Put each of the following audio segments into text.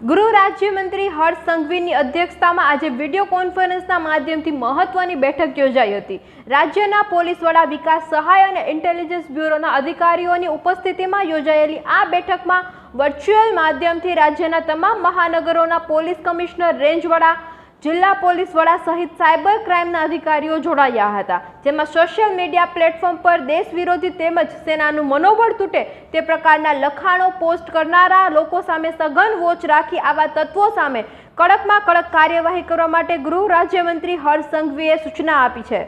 ગૃહ રાજ્યમંત્રી હર્ષ સંઘવીની અધ્યક્ષતામાં આજે વીડિયો કોન્ફરન્સના માધ્યમથી મહત્વની બેઠક યોજાઈ હતી. રાજ્યના પોલીસ વડા વિકાસ સહાય અને ઇન્ટેલિજન્સ બ્યુરોના અધિકારીઓની ઉપસ્થિતિમાં યોજાયેલી આ બેઠકમાં વર્ચ્યુઅલ માધ્યમથી રાજ્યના તમામ મહાનગરોના પોલીસ કમિશનર, રેન્જ વડા જિલ્લા પોલીસ વડા સહિત સાયબર ક્રાઇમના અધિકારીઓ જોડાયા હતા. જેમાં સોશિયલ મીડિયા પ્લેટફોર્મ પર દેશ વિરોધી તેમજ સેનાનું મનોબળ તૂટે તે પ્રકારના લખાણો પોસ્ટ કરનારા લોકો સામે સઘન વોચ રાખી આવા તત્વો સામે કડકમાં કડક કાર્યવાહી કરવા માટે ગૃહ રાજ્યમંત્રી હર્ષ સંઘવીએ સૂચના આપી છે.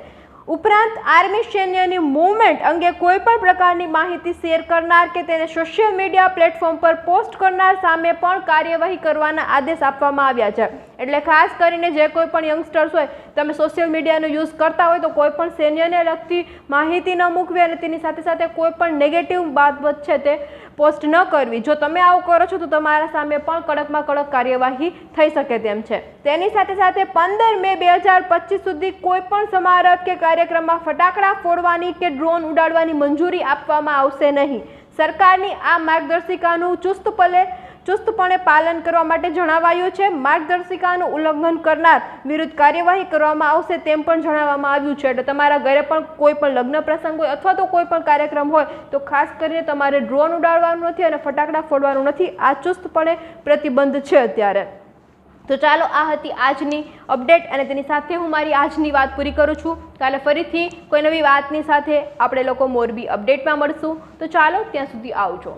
ઉપરાંત આર્મી સૈન્યની મૂવમેન્ટ અંગે કોઈ પણ પ્રકારની માહિતી શેર કરનાર કે તેને સોશિયલ મીડિયા પ્લેટફોર્મ પર પોસ્ટ કરનાર સામે પણ કાર્યવાહી કરવાના આદેશ આપવામાં આવ્યા છે. એટલે ખાસ કરીને જે કોઈ પણ યંગસ્ટર્સ હોય, તમે સોશિયલ મીડિયાનો યુઝ કરતા હોય તો કોઈ પણ સૈન્યને લગતી માહિતી ન મૂકવી અને તેની સાથે સાથે કોઈ પણ નેગેટિવ બાબત છે તે પોસ્ટ ન કરવી. જો તમે આવું કરો છો તો તમારા સામે પણ કડકમાં કડક કાર્યવાહી થઈ શકે તેમ છે. તેની સાથે સાથે પંદર મે બે હજાર પચીસ સુધી કોઈ પણ સમારંભ કે કાર્યક્રમમાં ફટાકડા ફોડવાની કે ડ્રોન ઉડાડવાની મંજૂરી આપવામાં આવશે નહીં. સરકારની આ માર્ગદર્શિકાનું ચુસ્તપલે ચુસ્તપણે પાલન કરવા માટે જણાવાયું છે. માર્ગદર્શિકાનું ઉલ્લંઘન કરનાર વિરુદ્ધ કાર્યવાહી કરવામાં આવશે તેમ પણ જણાવવામાં આવ્યું છે. એટલે તમારા ઘરે પણ કોઈ પણ લગ્ન પ્રસંગ હોય અથવા તો કોઈ પણ કાર્યક્રમ હોય, તો ખાસ કરીને તમારે ડ્રોન ઉડાડવાનું નથી અને ફટાકડા ફોડવાનું નથી. આ ચુસ્તપણે પ્રતિબંધ છે અત્યારે. તો ચાલો આ હતી આજની અપડેટ અને તેની સાથે હું મારી આજની વાત પૂરી કરું છું. કાલે ફરીથી કોઈ નવી વાતની સાથે આપણે લોકો મોરબી અપડેટમાં મળશું. તો ચાલો ત્યાં સુધી આવજો.